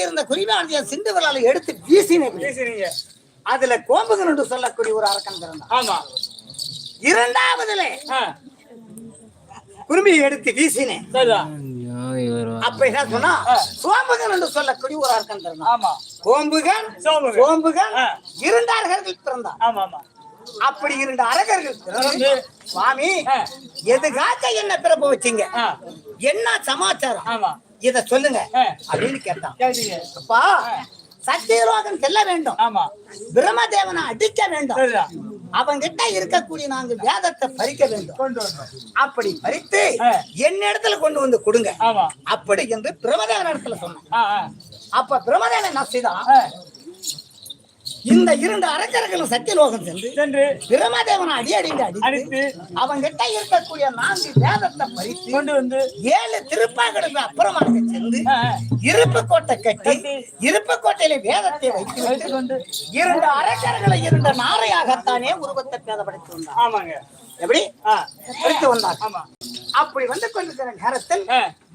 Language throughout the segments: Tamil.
இருந்த குறிவாண்டிய சிந்து விரலை எடுத்து வீசினேன் பேசுறீங்க அதுல கோம்புகன் என்று சொல்லக்கூடிய ஒரு அரக்கன் பிறந்தான் ஆமா. இரண்டாவதுல ஆ, குருமியை எடுத்து வீசினேன். அப்ப என்ன சொன்னா சோம்புகன் என்று சொல்லக்கூடிய ஒரு அரக்கன் பிறந்தான் ஆமா. கோம்புகன் ஆ. இரண்டு அரகர்கள் பிறந்தான் ஆமா ஆமா. அப்படி இரண்டு அரகர்கள் சுவாமி. எதுக்காக என்ன பிறப்பு வச்சீங்க? என்ன சமாச்சாரம்? ஆமா. இத சொல்லுங்க. அப்படின்னு கேட்டான். அப்பா சத்தியலோகம் செல்ல வேண்டும். ஆமா. பிரம்மதேவனை அடிக்க வேண்டும். அவங்கிட்ட இருக்கக்கூடிய நாங்க வேதத்தை பறிக்க வேண்டும். அப்படி பறித்து ஆ. என் இடத்துல கொண்டு வந்து கொடுங்க. அப்படி என்று பிரம்மதேவன் இடத்துல சொன்னான். அப்ப பிரம்மதேவன் என்ன செய்தான்? இந்த இரண்டு அரக்கர்களும் சத்தியலோகம் சென்று சென்று பிரம்மதேவனை அடி அடிந்து அடித்து அடித்து அவங்கிட்ட இருக்கக்கூடிய நான்கு வேதத்தை பறித்து கொண்டு வந்து ஏழு திருப்பாக்களுக்கு அப்புறமாக சென்று இருப்பு கோட்டை கட்டி கட்டி, இருப்பு கோட்டையில வேதத்தை வைத்து வைத்து கொண்டு இரண்டு அரக்கர்களை இரண்டு நாரையாகத்தானே உருவத்தை பேதப்படுத்தி வந்தார். ஆமாங்க. எப்படி? ஆ, எடுத்து வந்தார். ஆமா. அப்படி வந்து கொண்டிருக்கிற நேரத்தில்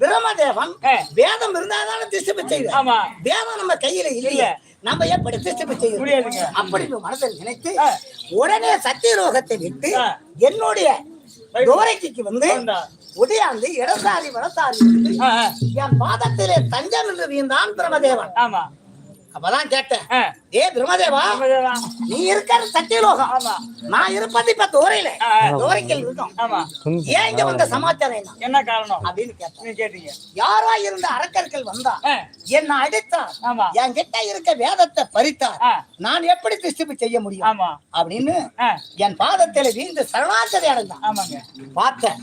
பிரம்மதேவன். வேதம் இருந்தாதான திசைப்பு செய்யுது ஆமா வேதம் நம்ம கையில இல்லையே இல்ல. நம்ம எப்படி திசைப்பு முடியாதுங்க. அப்படி மனதில் நினைத்து. உடனே சத்தியலோகத்தை விட்டு. என்னுடைய துவரைக்கு வந்து. உதயாந்து இடசாரி வடசாரி ஆ, என் பாதத்திலே தஞ்சம் என்று வீழ்ந்தான் பிரம்மதேவன் ஆமா அப்பதான் கேட்டேன். ஏ பிரம்மதேவா. நீ இருக்கிற சத்தியலோகம். நான் இருப்பது இப்ப ஆ. துவரைக்கல் இருக்கோம். ஏன் இங்க வந்த சமாச்சாரம் என்ன? காரணம்? அப்படின்னு கேட்டேன். யாரா இருந்த அரக்கர்கள் வந்தா என்ன அடித்தார். ஆமா. என் கிட்ட இருக்க வேதத்தை பறித்தார். ஆ, நான் எப்படி திஸ்டிப்பு செய்ய முடியும்? அப்படின்னு என் பாதத்தில வீழ்ந்து சரணாச்சரி அடைந்தான். ஆமாங்க. பார்த்தேன்.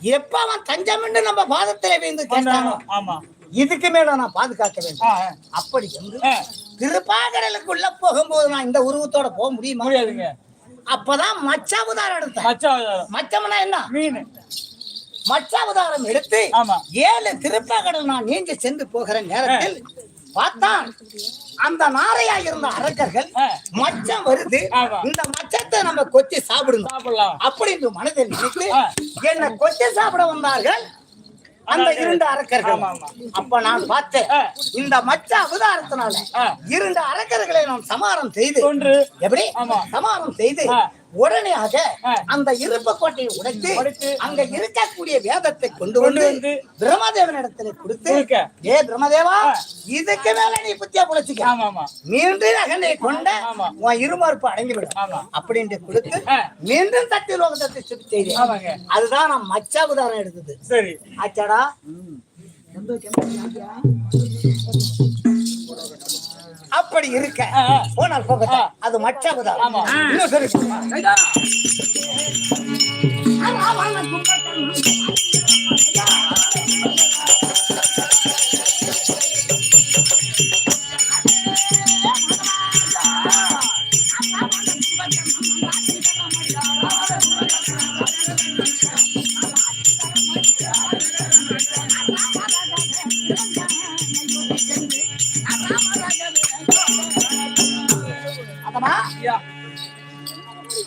எப்ப அவன் தஞ்சமின்னு நம்ம பாதத்தில வீழ்ந்து கேட்டானோ? ஆமா. இதுக்கு மேல நான் பாதுகாக்க வேண்டும். அப்படி ஆ, திருப்பாகடலுக்குள்ள போகும்போது நான் இந்த உருவத்தோட போக முடியுமா? முடியாதுங்க. அப்பதான் மச்சாவதாரம் எடுத்தேன். மச்சான் மச்சம்னா என்ன? மீன். மச்சாவதாரம் எடுத்து ஏழு திருப்பாகடல் நான் நீந்தி சென்று போகிற நேரத்தில் பார்த்தான். அந்த நாரையா இருந்த அரக்கர்கள். மச்சம் வருது. இந்த மச்சத்தை நம்ம கொத்தி சாப்பிடணும். சாப்பிடலாம். அப்படின்னு மனதில் நினைத்து. என்ன கொத்தி சாப்பிட வந்தார்கள். அந்த இரண்டு அரக்கர்கள். அப்ப நான் பார்த்தேன். இந்த மச்ச அவதாரத்தினால. இரண்டு அரக்கர்களை நான் சமாரம் செய்து எப்படி. சமாரம் செய்து. உடனேயாக. அந்த இருப்பு கோட்டையை உடைத்து அங்க இருக்கக்கூடிய வேதத்தை கொண்டு கொண்டு வந்து வந்து, பிரம்மதேவன் இடத்துல கொடுத்து. ஏ பிரம்மதேவா. இதுக்கு மேல நீ புத்தியா புழைச்சிக்க மீண்டும் அகனை கொண்ட ஆமா. உன் இருமறுப்பு அடங்கிவிடும். அப்படின்ட்டு கொடுத்து. மீண்டும் சக்தி லோகத்தை சுத்தி செய்தேன் ஆமாங்க அதுதான் நான் மச்சாவதாரம் எடுத்தது சரி ஆச்சாடா அப்படி இருக்க. போனால் ஆ. அது ஆமா. இன்னும் சரி அதமா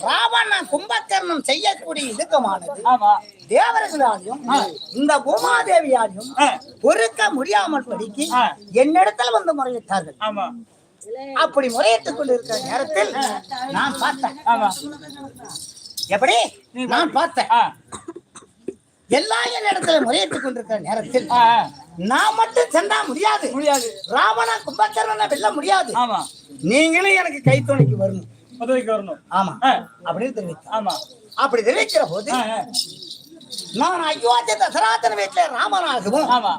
ராவணன் கும்பகர்ணம் செய்யக்கூடிய இடுக்கமானது தேவர்களாலையும் இந்த பூமாதேவியாலையும் பொறுக்க முடியாமல் படிக்கு. என்னிடத்தில் வந்து முறையிட்டார்கள். அப்படி முறையிட்டுக் கொண்டிருக்கிற நேரத்தில் நான் பார்த்தேன். எப்படி? நான் பார்த்தேன். ஆ, எல்லாம் என்னிடத்துல முறையிட்டுக் கொண்டிருக்கிற நேரத்தில் நான் மட்டும் சென்றா முடியாது. முடியாது. ராவண கும்பகர்ணனை வெல்ல முடியாது. ஆமா. நீங்களும் எனக்கு கைத்துணைக்கு வரணும். உதவிக்கு வரணும் ஆமா. அப்படின்னு தெரிவித்தார் ஆமா. அப்படி தெரிவிக்கிற போது நான் அயோத்திய தசராதன வீட்டுல ராமனாகவும் ஆமா.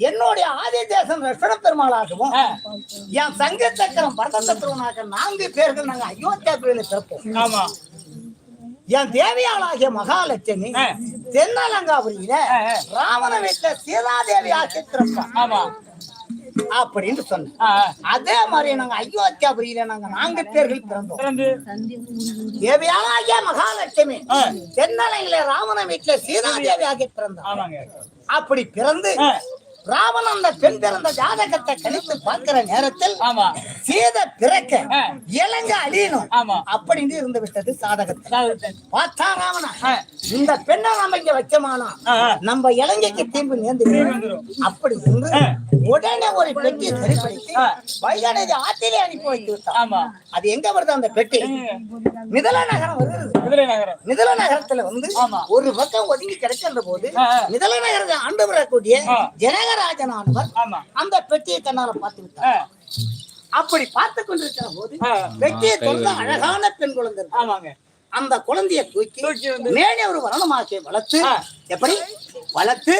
என்னுடைய ஆதி தேசம் லட்சுமண பெருமாளாகவும் என் சங்க சக்கரம் பரத சத்ருவனாக நான்கு பேர்கள் நாங்க அயோத்தியாபுரியில பிறப்போம். ஆமா. என் தேவியாளாகிய மகாலட்சுமி. தென்னலங்காபுரியில. ராவண வீட்டுல சீதாதேவி ஆட்சி பிறப்பான் ஆமா. அப்படின்னு சொன்னேன். அதே மாதிரி நாங்க அயோத்தியாபுரியில நாங்க நான்கு பேர்கள் பிறந்தோம். பிறந்து? தேவியாளாகிய மகாலட்சுமி. தென்னலையில ராவண வீட்டுல சீதாதேவி ஆகி பிறந்தார். ஆமாங்க. அப்படி பிறந்து ராவணன் அந்த பெண் பிறந்த ஜாதகத்தை கணித்து பார்க்கிற நேரத்தில் ஆமா சீத பிறக்க ஆ. இளங்க அழியணும் ஆமா அப்படின்னு இருந்து விட்டது சாதகத்தை. பார்த்தா ராவணா. இந்த பெண்ணை நம்ம இங்க வச்சோமானா. நம்ம இலங்கைக்கு தீம்பு நேர்ந்து. அப்படி ஆ. உடனே ஒரு பெட்டி சரிப்படுத்தி. வைகானதி ஆத்திலே அனுப்பி வைத்து விட்டான் ஆமா அது எங்க வருது அந்த பெட்டி மிதல நகரம் வருது மிதல நகரத்துல வந்து. ஒரு பக்கம் ஒதுங்கி கிடக்கின்ற போது. மிதல நகரத்தை ஆண்டு வரக்கூடிய ஆ. ஜனகராஜனானவர் ஆமா அந்த பெட்டியை தன்னால பார்த்து விட்டார் அப்படி பார்த்து கொண்டிருக்கிற போது. பெட்டியை திறந்து அழகான பெண் குழந்தை. ஆமாங்க அந்த குழந்தையை தூக்கி மேலே ஒரு வரணமாக்கி வளர்த்து. எப்படி வளர்த்து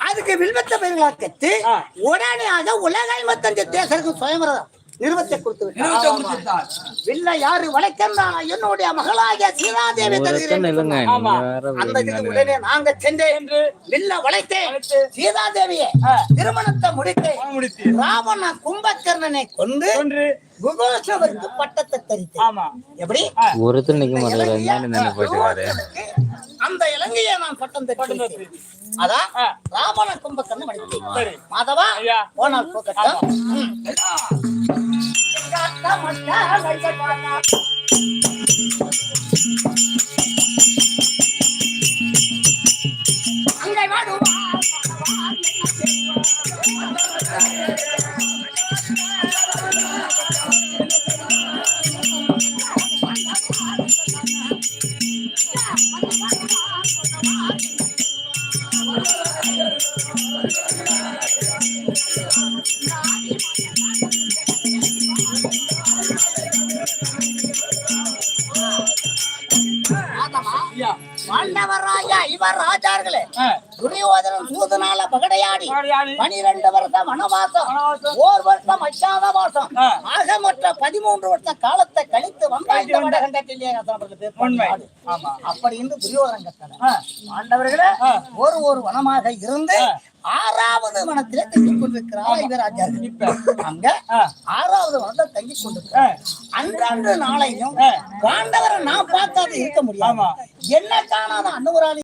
அதுக்கு வில்வத்த பயிர்களா கத்து ஆ. உடனடியாக உலக ஐம்பத்தஞ்சு தேசருக்கு சுயமரம் நிறுவத்தை கொடுத்து நிறுவத்தை விட்டார் கொடுத்துட்டார். வில்ல யாரு வளைக்கின்றான் என்னுடைய மகளாகிய சீதாதேவி தருகிறேன் அந்த. உடனே நாங்க சென்றேன் என்று வில்ல வளைத்தேன். வளைத்து. சீதாதேவியை. திருமணத்தை முடித்தேன். முடித்து ராவண கும்பகர்ணனை கொண்டு குகோசவருக்கு பட்டத்தை தரித்தேன். ஆமா. எப்படி? ஒருத்தர் நிக்க அந்த இலங்கையை நான் பட்டம் தட்டி. அதான். ராவண கும்பகர்ணன் சரி. மாதவா. போனால் போகட்டும் ஐயா பாண்டவராயா இவர் ராஜார்களே துரியோதனன் சூதனால பகடையாடி பனிரெண்டு வருஷம் வனவாசம். ஓர் வருஷம் அச்சாத வாசம். ஆக மொத்த பதிமூன்று வருஷம் காலத்தை கழித்து வந்த இந்த வடகண்டத்திலே அவர்களுக்கு பேர் உண்மை. நாடு. ஆமா. அப்படி இருந்து துரியோதனன் ஆ, ஆண்டவர்களே. ஒரு ஒரு வனமாக இருந்து. ஆறாவது வனத்திலே தங்கிக் கொண்டிருக்கிறார் இப்ப. அங்க ஆறாவது வனத்தில் தங்கிக் கொண்டிருக்கிறார். அன்றன்று நாளையும் பாண்டவரை நான் பார்க்காத இருக்க முடியாது. என்ன காணாத அன்னவராளி